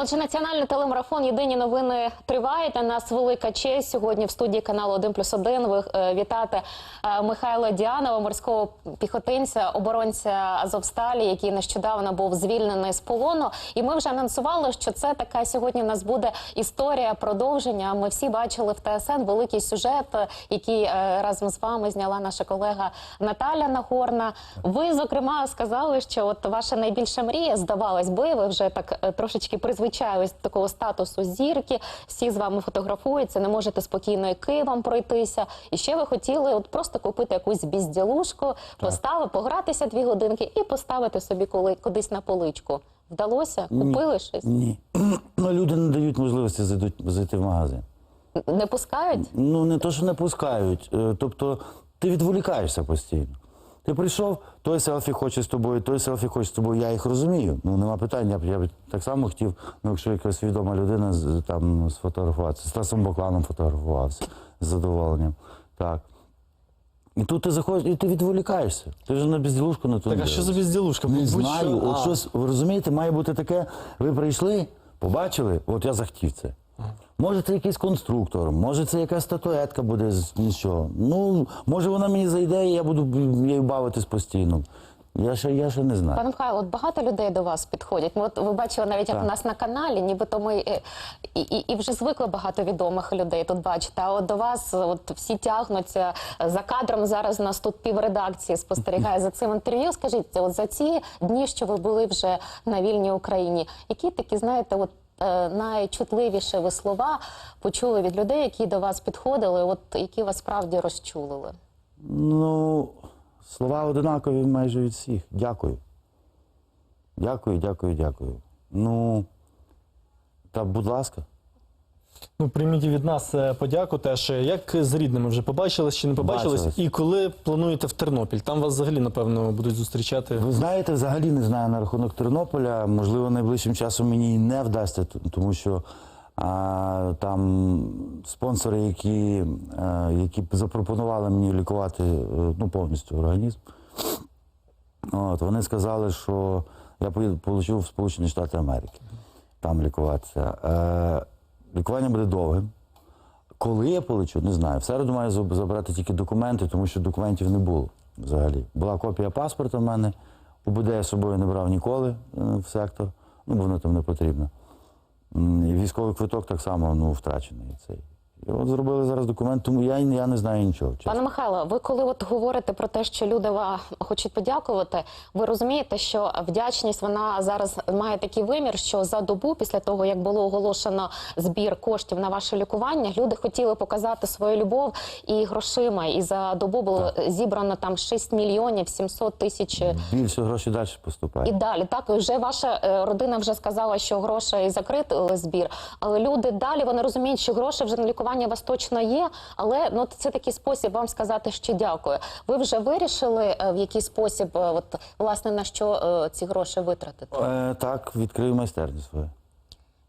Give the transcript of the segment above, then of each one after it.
Отже, національний телемарафон Єдині новини триває. Для нас велика честь сьогодні в студії каналу 1 плюс 1 ви е, вітати е, Михайла Діанова, морського піхотинця, оборонця Азовсталі, який нещодавно був звільнений з полону. І ми вже анонсували, що це така сьогодні. в нас буде історія продовження. Ми всі бачили в ТСН великий сюжет, який е, разом з вами зняла наша колега Наталя Нагорна. Ви зокрема сказали, що от ваша найбільша мрія здавалась би, ви вже так трошечки призвичаїлись до такого статусу зірки. Всі з вами фотографуються, не можете спокійно і Києвом пройтися. І ще ви хотіли от просто купити якусь безділушку, поставити, погратися дві годинки і поставити собі коли кудись на поличку. Вдалося? Купили щось? Ні. Ну, люди не дають можливості зайдуть, зайти в магазин. Не пускають? Ну, не то, що не пускають. е, Тобто ти відволікаєшся постійно. Ти прийшов, той селфі хоче з тобою, той селфі хоче з тобою. Я їх розумію. Ну нема питань. Я б, так само хотів, ну якщо якась відома людина там сфотографуватися. З Тарасом Бакланом фотографувався з задоволенням. Так. І тут ти заходиш, і ти відволікаєшся. Ти ж на безділушку на ту Так, а що за безділушка? Не знаю. От щось, ви розумієте, має бути таке. Ви прийшли, побачили, от я захотів це. Може, це якийсь конструктор, може, це якась статуетка буде з нічого. Ну, може, вона мені зайде, і я буду нею бавитись постійно. Я ще, я ще не знаю. Пане Михайло, от багато людей до вас підходять. Ми от ви бачили навіть як у нас на каналі, нібито ми е, і, і, і вже звикли багато відомих людей тут бачити. А от до вас от всі тягнуться за кадром. Зараз у нас тут півредакції спостерігає за цим інтерв'ю. Скажіть, от за ці дні, що ви були вже на вільній Україні, які такі, знаєте, от. Е, Найчутливіші ви слова почули від людей, які до вас підходили, от які вас справді розчулили. Ну, слова одинакові майже від всіх. Дякую. Дякую, дякую, дякую. Ну, та будь ласка. Ну, прийміть від нас е, подяку теж. Як з рідними вже побачились чи не побачились? Бачились. І коли плануєте в Тернопіль? Там вас взагалі, напевно, будуть зустрічати. Ви знаєте, взагалі не знаю на рахунок Тернополя. Можливо, найближчим часом мені і не вдасться, тому що а, там спонсори, які, а, які запропонували мені лікувати е, ну, повністю організм. От, вони сказали, що я поїду, в Сполучені Штати Америки там лікуватися. Лікування буде довгим. Коли я полечу, не знаю. В середу маю забрати тільки документи, тому що документів не було взагалі. Була копія паспорта в мене. УБД я з собою не брав ніколи е, в сектор, ну бо воно там не потрібно. І військовий квиток так само ну, втрачений. Цей. І от зробили зараз документ, тому я, я не знаю нічого. чесно. Пане Михайло, ви коли от говорите про те, що люди вам хочуть подякувати, ви розумієте, що вдячність вона зараз має такий вимір, що за добу, після того як було оголошено збір коштів на ваше лікування, люди хотіли показати свою любов і грошима. І за добу було зібрано там 6 мільйонів 700 тисяч. Більше грошей далі поступає. І далі так вже ваша е, родина вже сказала, що грошей закрили збір. Але люди далі вони розуміють, що гроші вже на лікування у вас точно є. Але ну це такий спосіб вам сказати, що дякую. Ви вже вирішили е, в який спосіб, е, от власне на що е, ці гроші витратити? Е, так, відкрию майстерню свою.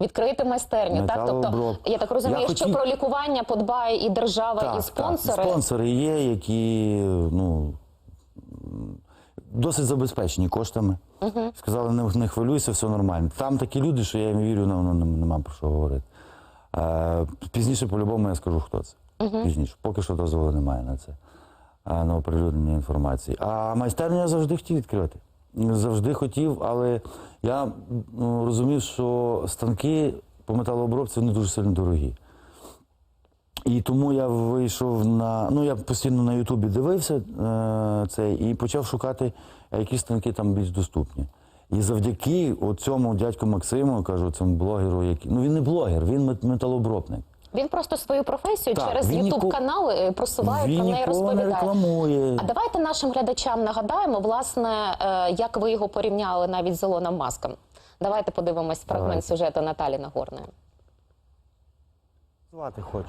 Відкрити майстерню. Так, тобто я так розумію, Я що хотів- про лікування подбає і держава, і спонсори. Так. Спонсори є, які ну, досить забезпечені коштами. Сказали, не, не хвилюйся, все нормально. Там такі люди, що я їм вірю, ну, ну, нема про що говорити. Е, пізніше по-любому я скажу, хто це. Пізніше. Поки що дозволу немає на це, е, на оприлюднення інформації. А майстерню я завжди хотів відкрити. Завжди хотів, але я ну, розумів, що станки по металообробці вони дуже сильно дорогі. І тому я вийшов на. Ну, я постійно на Ютубі дивився е, це і почав шукати, які станки там більш доступні. І завдяки цьому дядьку Максиму, кажу, цьому блогеру, який. Ну він не блогер, він мет- металообробник. Він просто свою професію Так, через Ютуб ніко- канали е, просуває він про неї нікого не розповідає. рекламує. А давайте нашим глядачам нагадаємо, власне, е, як ви його порівняли навіть з Ілоном Маском. Давайте подивимось фрагмент Давайте. сюжету Наталі Нагорної. Звати хочу.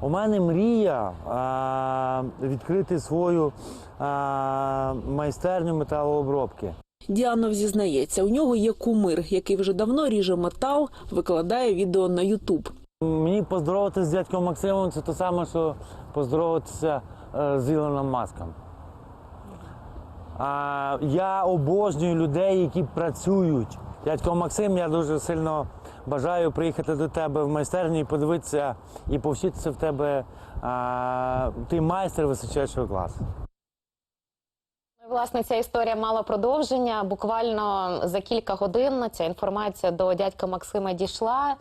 У мене мрія а, відкрити свою а, майстерню металообробки. Діанов зізнається, у нього є кумир, який вже давно ріже метал, викладає відео на Ютуб. Мені поздороватися з дядьком Максимом це те саме, що поздороватися е, з Ілоном Маском. А, я обожнюю людей, які працюють. Дядько Максим, я дуже сильно бажаю приїхати до тебе в майстерню і подивитися і повчитися в тебе. А, ти майстер височайшого класу. Власне, ця історія мала продовження. Буквально за кілька годин ця інформація до дядька Максима дійшла.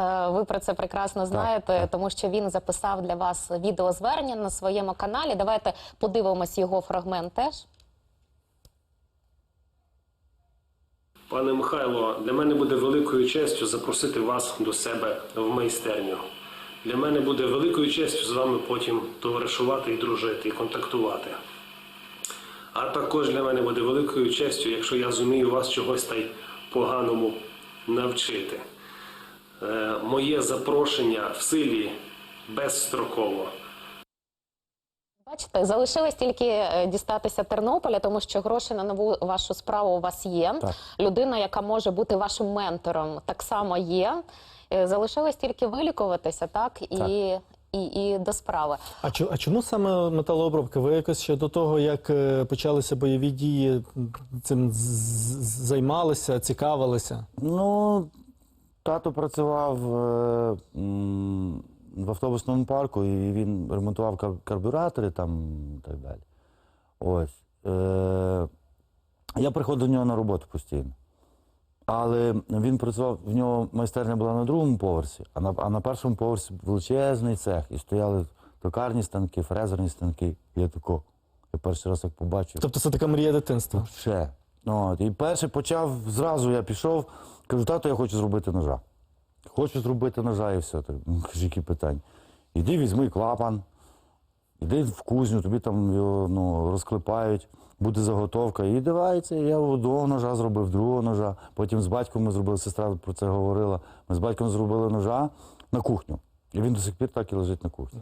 Е, Ви про це прекрасно знаєте, так. тому що він записав для вас відеозвернення на своєму каналі. Давайте подивимось його фрагмент теж. Пане Михайло, для мене буде великою честю запросити вас до себе в майстерню. Для мене буде великою честю з вами потім товаришувати і дружити, і контактувати. А також для мене буде великою честю, якщо я зумію вас чогось та й поганому навчити. Е, моє запрошення в силі безстроково. Бачите, залишилось тільки е, дістатися Тернополя, тому що гроші на нову вашу справу у вас є. Так. Людина, яка може бути вашим ментором, так само є. Е, Залишилось тільки вилікуватися, так і, Так. І, і до справи. А, чо- а чому саме металообробка? Ви якось ще до того, як е, почалися бойові дії, цим з- з- займалися, цікавилися? Ну, тато працював е, в автобусному парку, і він ремонтував кар- карбюратори там і так далі. Ось. Е, я приходив до нього на роботу постійно. Але він працював, в нього майстерня була на другому поверсі, а на, а на першому поверсі величезний цех. І стояли токарні станки, фрезерні станки. Я тако, я перший раз як побачив. Тобто це така мрія дитинства. Ще. Ну, От. І перший почав, зразу я пішов, кажу, тато, я хочу зробити ножа. Хочу зробити ножа і все. Кажу, які питання. Іди візьми клапан, іди в кузню, тобі там його ну, розклепають, буде заготовка. І давай це. Я одного ножа зробив, другого ножа. Потім з батьком ми зробили, сестра про це говорила. Ми з батьком зробили ножа на кухню. І він до сих пір так і лежить на кухні.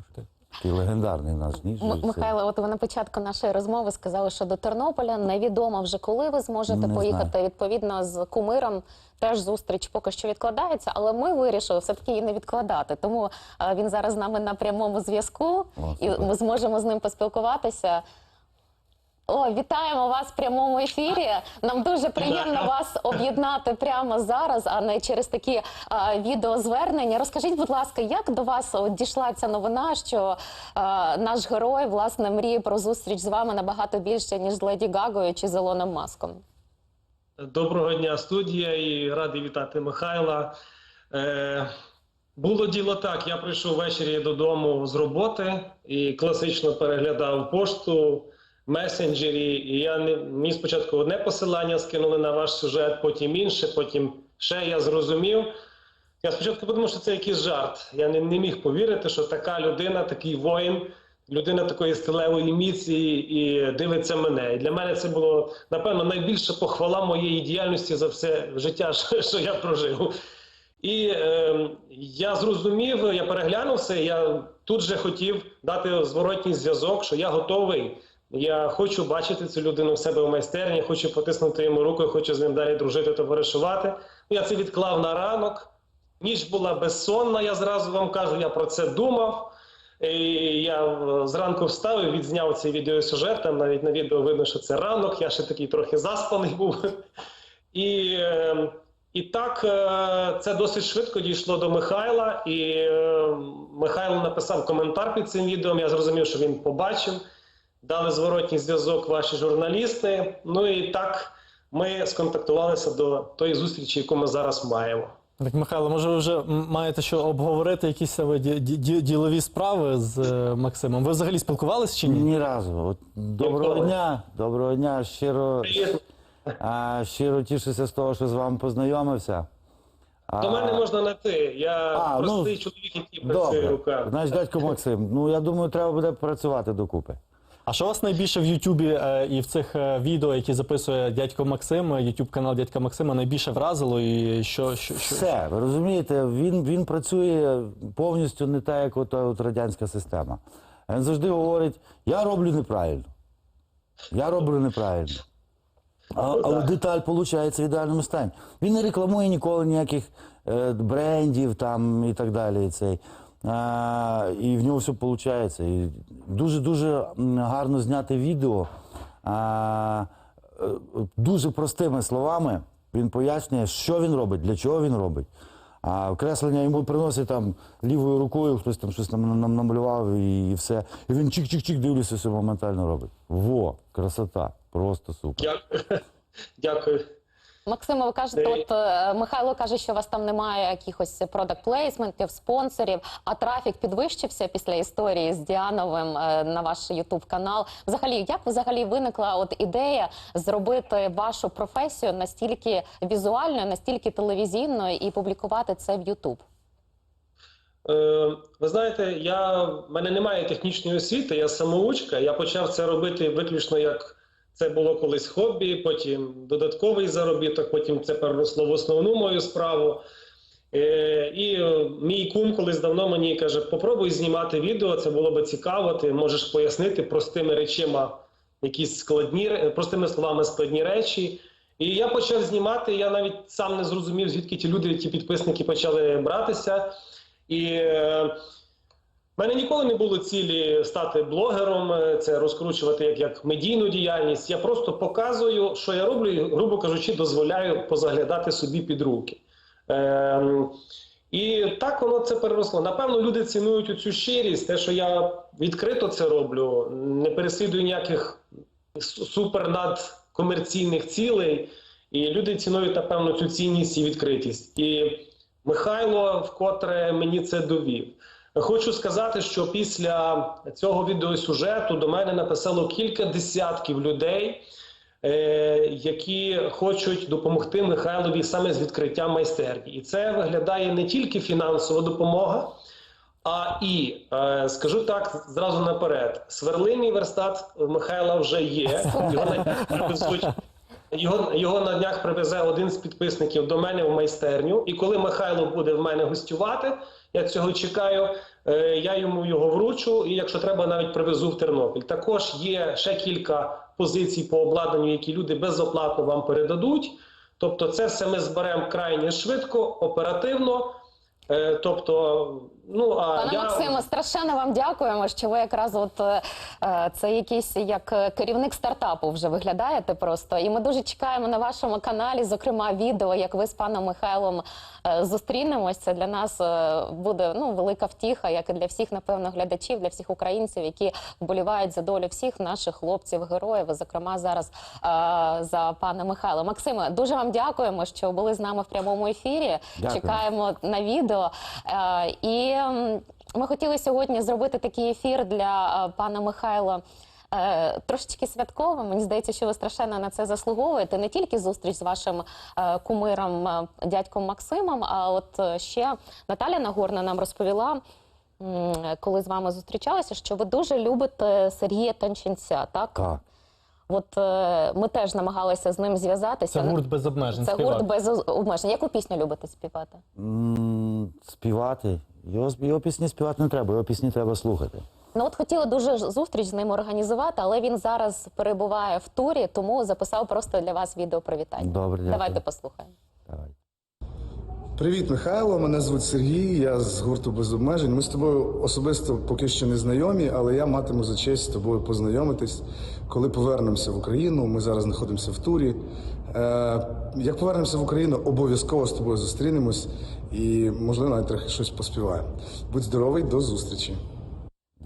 Такий легендарний наш ніж. М- Михайло, от ви на початку нашої розмови сказали, що до Тернополя невідомо вже коли ви зможете Не поїхати. знаю. Відповідно, з кумиром теж зустріч поки що відкладається, але ми вирішили все таки її не відкладати. Тому е, він зараз з нами на прямому зв'язку, і ми зможемо з ним поспілкуватися. О, вітаємо вас в прямому ефірі. Нам дуже приємно вас об'єднати прямо зараз, а не через такі а, відеозвернення. Розкажіть, будь ласка, як до вас от, дійшла ця новина, що а, наш герой власне мріє про зустріч з вами набагато більше ніж з Леді Гагою чи з Ілоном Маском? Доброго дня, студія, і радий вітати Михайла. Е, було діло так. Я прийшов ввечері додому з роботи і класично переглядав пошту, месенджері. І я не мені спочатку одне посилання скинули на ваш сюжет, потім інше, потім ще я зрозумів. Я спочатку подумав, що це якийсь жарт. Я не, не міг повірити, що така людина, такий воїн, людина такої сталевої міці і дивиться мене. І для мене це було напевно найбільша похвала моєї діяльності за все життя, що, я прожив. І е, я зрозумів, я переглянув все. Я тут же хотів дати зворотній зв'язок, що я готовий. Я хочу бачити цю людину в себе в майстерні, хочу потиснути йому руку, хочу з ним далі дружити, товаришувати. Я це відклав на ранок. Ніч була безсонна, я зразу вам кажу, я про це думав. І я е, зранку встав і відзняв цей відеосюжет. Там навіть на відео видно, що це ранок. Я ще такий трохи заспаний був. І, е, і так е, це досить швидко дійшло до Михайла. І е, Михайло написав коментар під цим відео. Я зрозумів, що він побачив. Дали зворотній зв'язок ваші журналісти. Ну і так ми сконтактувалися до тої зустрічі, яку ми зараз маємо. Так, Михайло, може, ви вже маєте що обговорити якісь ді- ді- ділові справи з е, Максимом? Ви взагалі спілкувалися чи ні? Ні разу. От, доброго Ніколи. дня, доброго дня. Щиро, Привіт. а, щиро тішуся з того, що з вами познайомився. А, До мене можна на ти. Я А, ну, простий чоловік, який працює Добре. руками. Значить, дядько Максим, ну я думаю, треба буде працювати докупи. А що вас найбільше в Ютубі е, і в цих е, відео, які записує дядько Максим, Ютуб канал дядька Максима, найбільше вразило і що, що, що? Все, ви розумієте, він, він працює повністю не так, як от, от радянська система. Він завжди говорить: я роблю неправильно. Я роблю неправильно. А, Ну, але деталь виходить в ідеальному стані. Він не рекламує ніколи ніяких е, брендів там і так далі. І, цей. А, і в нього все виходить. І дуже-дуже гарно зняти відео. А, е, дуже простими словами. Він пояснює, що він робить, для чого він робить. А креслення йому приносять там лівою рукою, хтось там щось нам, нам намалював і, і все. І він чик-чик-чик дивлюся, все моментально робить. Во, красота, просто супер. Дякую. Дякую. Максиме, ви кажете, от е, Михайло каже, що у вас там немає якихось продакт плейсментів, спонсорів, а трафік підвищився після історії з Діановим е, на ваш Ютуб канал. Взагалі, як взагалі виникла от ідея зробити вашу професію настільки візуальною, настільки телевізійною і публікувати це в Ютуб? Е, Ви знаєте, я в мене немає технічної освіти, я самоучка. Я почав це робити виключно як це було колись хобі, потім додатковий заробіток, потім це переросло в основну мою справу. Е, І е, мій кум колись давно мені каже: попробуй знімати відео, це було би цікаво. Ти можеш пояснити простими речима якісь складні простими словами складні речі. І я почав знімати. Я навіть сам не зрозумів, звідки ті люди, ті підписники почали братися. І в мене ніколи не було цілі стати блогером, е, це розкручувати як, як медійну діяльність. Я просто показую, що я роблю, і, грубо кажучи, дозволяю позаглядати собі під руки. Ем, і так воно це переросло. Напевно, люди цінують цю щирість, те, що я відкрито це роблю, не переслідую ніяких супернадкомерційних цілей. І люди цінують, напевно, цю цінність і відкритість. І Михайло вкотре мені це довів. Хочу сказати, що після цього відеосюжету до мене написало кілька десятків людей, е, які хочуть допомогти Михайлові саме з відкриттям майстерні. І це виглядає не тільки фінансова допомога, а і е, скажу так зразу наперед: сверлильний верстат Михайла вже є. Його навіть його, його на днях привезе один з підписників до мене в майстерню. І коли Михайло буде в мене гостювати, я цього чекаю. е, Я йому його вручу, і якщо треба, навіть привезу в Тернопіль. Також є ще кілька позицій по обладнанню, які люди безоплатно вам передадуть. Тобто, це все ми зберемо крайне швидко, оперативно. Е, Тобто, ну а Пане я Максиме, страшенно вам дякуємо, що ви якраз от е, е, це якийсь як е, керівник стартапу вже виглядаєте просто. І ми дуже чекаємо на вашому каналі, зокрема, відео, як ви з паном Михайлом е, зустрінемось. Це для нас е, буде ну велика втіха, як і для всіх, напевно, глядачів, для всіх українців, які вболівають за долю всіх наших хлопців, героїв. Зокрема, зараз е, за пана Михайла. Максиме, дуже вам дякуємо, що були з нами в прямому ефірі. Дякую. Чекаємо на відео. Е, І ми хотіли сьогодні зробити такий ефір для е, пана Михайла. е, Трошечки святково. Мені здається, що ви страшенно на це заслуговуєте. Не тільки зустріч з вашим кумиром, дядьком Максимом, а от ще Наталя Нагорна нам розповіла, коли з вами зустрічалася, що ви дуже любите Сергія Танченця. Так, Так. От е, ми теж намагалися з ним зв'язатися. Це гурт без обмежень. Це співак. гурт без обмежень. Яку пісню любите співати? М, Співати. Його, його пісні співати не треба, його пісні треба слухати. Ну от хотіли дуже ж зустріч з ним організувати, але він зараз перебуває в турі, тому записав просто для вас відео привітання. Добре, дякую. Давайте послухаємо. Привіт, Михайло. Мене звуть Сергій. Я з гурту без обмежень. Ми з тобою особисто поки що не знайомі, але я матиму за честь з тобою познайомитись, коли повернемося в Україну. Ми зараз знаходимося в турі. Е, як повернемося в Україну, обов'язково з тобою зустрінемось і, можливо, навіть трохи щось поспіваємо. Будь здоровий, до зустрічі.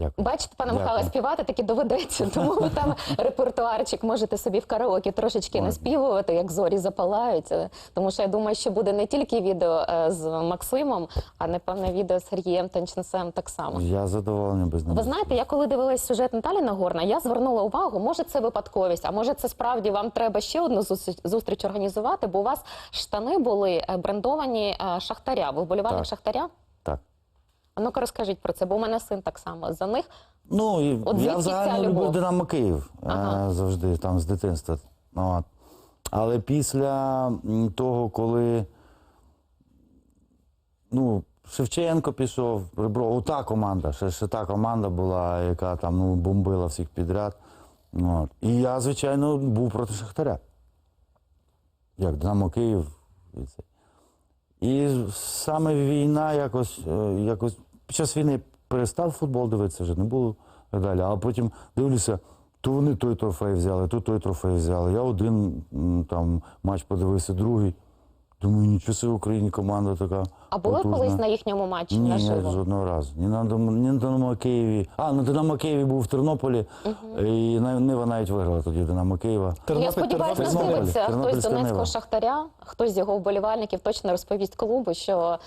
Дякую. Бачите, пане Дякую. Михайло, співати таки доведеться, тому ви там репертуарчик можете собі в караоке трошечки наспівувати, як зорі запалають. Тому що я думаю, що буде не тільки відео е, з Максимом, а напевне відео з Сергієм Танченцем так само. Я задоволений без. Ви знаєте, я коли дивилась сюжет Наталі Нагорна, я звернула увагу, може це випадковість, а може це справді вам треба ще одну зустріч, зустріч організувати, бо у вас штани були е, брендовані е, шахтаря. Ви вболівальник шахтаря? А ну-ка розкажіть про це, бо у мене син так само за них. Ну, і От звідки я ця взагалі любов? Динамо Київ е, Ага. завжди там з дитинства. Ну, От. Але після м, того, коли ну, Шевченко пішов, Ребро, та команда, ще, ще та команда була, яка там ну, бомбила всіх підряд. От. І я, звичайно, був проти Шахтаря. Як Динамо Київ. І, це. І саме війна якось, е, якось під час війни перестав футбол дивитися, вже не було так далі. А потім дивлюся, То вони той трофей взяли, то той трофей взяли. Я один там матч подивився, другий. Думаю, нічого собі в Україні команда така. А були потужна. колись на їхньому матчі Ні, ні, жодного разу. Ні на, ні на Динамо Києві. А, на Динамо Києві був в Тернополі, і на- Нива навіть виграла тоді Динамо Києва. Я сподіваюся, Тернопіль- нас дивиться хтось з Донецького Нива. шахтаря, хтось з його вболівальників точно розповість клубу, що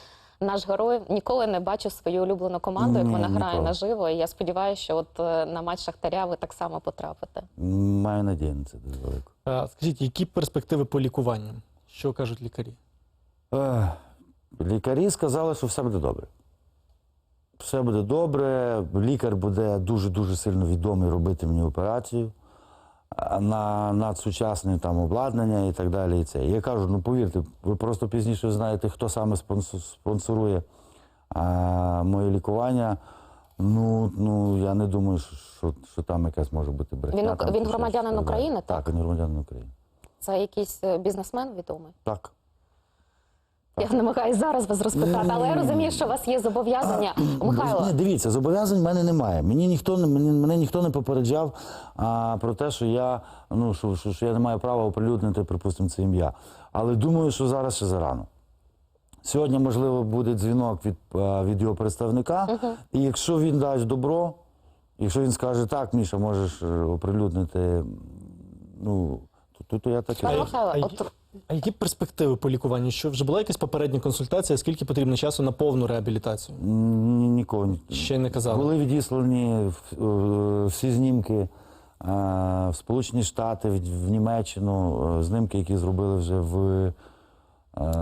наш герой ніколи не бачив свою улюблену команду, як вона грає ніколи. наживо. І я сподіваюся, що от е, на матч шахтаря ви так само потрапите. Маю надію на це дуже велику. Скажіть, які перспективи по лікуванню? Що кажуть лікарі? Ех, Лікарі сказали, що все буде добре. Все буде добре. Лікар буде дуже-дуже сильно відомий робити мені операцію а, на надсучасне там обладнання і так далі. І це. Я кажу, ну повірте, ви просто пізніше знаєте, хто саме спонсо- спонсорує а, моє лікування. Ну, ну я не думаю, що, що там якась може бути брехня. Він- там, він громадянин. України, так? Так, він громадянин України. Це якийсь е, бізнесмен відомий. Так. Я намагаюся зараз вас розпитати, але я розумію, що у вас є зобов'язання. Михайло, Ні, дивіться, зобов'язань в мене немає. Мені ніхто мені, мене ніхто не попереджав а, про те, що я ну що, що, що я не маю права оприлюднити, припустимо, це ім'я. Але думаю, що зараз ще зарано. Сьогодні, можливо, буде дзвінок від, від його представника, і якщо він дасть добро, якщо він скаже, так, Міша, можеш е, оприлюднити, ну, то я так пане. Михайло, а, от а які перспективи по лікуванню? Що вже була якась попередня консультація? Скільки потрібно часу на повну реабілітацію? Ні- Нікого ні- Ще не казали. Були відіслані в- е, всі знімки е, в Сполучені Штати, в в Німеччину, е, знімки, які зробили вже в. е,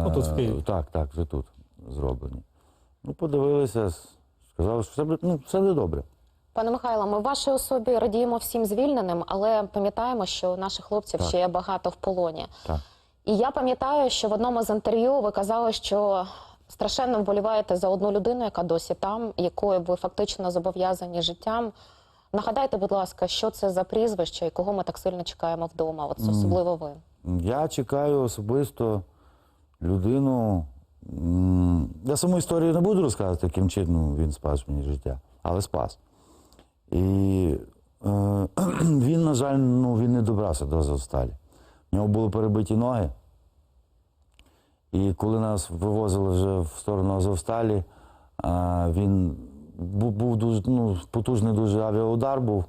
Отут, в Києві. Так, так, вже тут зроблені. Ну, подивилися, с- сказали, що все буде, ну, все буде добре. Пане Михайло, ми в вашій особі радіємо всім звільненим, але пам'ятаємо, що наших хлопців Так. ще є багато в полоні. Так. І я пам'ятаю, що в одному з інтерв'ю ви казали, що страшенно вболіваєте за одну людину, яка досі там, якою ви фактично зобов'язані життям. Нагадайте, будь ласка, що це за прізвище і кого ми так сильно чекаємо вдома? От особливо ви. Я чекаю особисто людину. Я саму історію не буду розказувати, яким чином він спас мені життя, але спас. І е, він, на жаль, ну, він не добрався до Азовсталі. У нього були перебиті ноги. І коли нас вивозили вже в сторону Азовсталі, е, він був, був дуже ну, потужний дуже авіаудар був.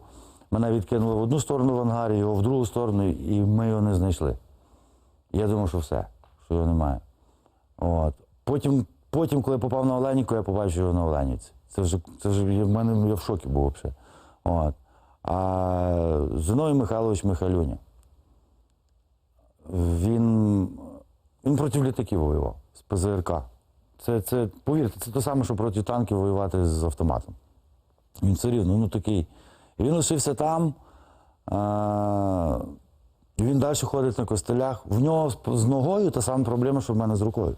Мене відкинули в одну сторону в ангарі, його в другу сторону, і ми його не знайшли. Я думав, що все, що його немає. От. Потім, потім, коли попав на Оленівку, я побачив його на Оленівці. Це вже, це вже в мене я в шокі був взагалі. От. А Зиновій Михайлович Михайлюня. Він, він проти літаків воював з ПЗРК. Це, це, повірте, це те саме, що проти танків воювати з автоматом. Він все рівно, ну такий. І він лишився там. А, і він далі ходить на костелях. В нього з, ногою та сама проблема, що в мене з рукою.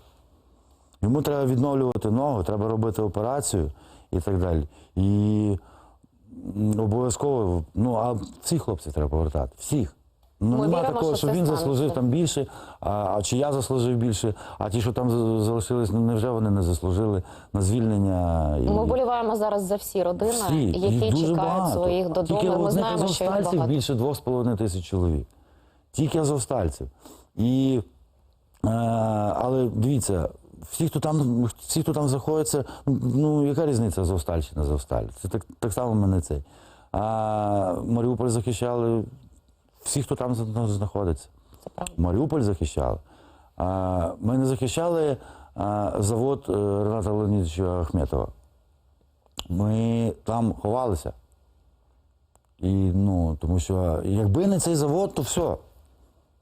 Йому треба відновлювати ногу, треба робити операцію і так далі. І обов'язково, ну а всіх хлопців треба повертати. Всіх. Ну, Ми нема віримо, такого, що що це він станеться. заслужив там більше, а, а чи я заслужив більше, а ті, що там з- залишились, ну невже вони не заслужили на звільнення? І... Ми вболіваємо зараз за всі родини, Всі, їх які дуже чекають багато. своїх додому. Тільки Ми одних знаємо, що їх азовстальців багато. більше 2,5 тисяч чоловік. Тільки азовстальців. І, е, але дивіться, всі, хто там, всі, хто там знаходиться, ну яка різниця Азовстальщина, Азовсталь? Це так, так само мене цей. А Маріуполь захищали всі, хто там знаходиться. Маріуполь захищали. А, ми не захищали а, завод е, Рената Леонідовича Ахметова. Ми там ховалися. І, ну, тому що якби не цей завод, то все.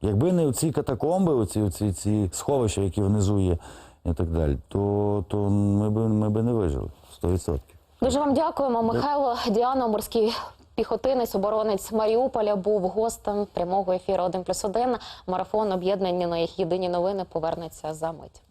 Якби не ці катакомби, оці, оці, ці сховища, які внизу є, і так далі, то, то ми б ми би не вижили 100%. Дуже вам дякуємо. Михайло Діано, морський піхотинець, оборонець Маріуполя, був гостем прямого ефіру 1+,1. Марафон об'єднані на їх єдині новини повернеться за мить.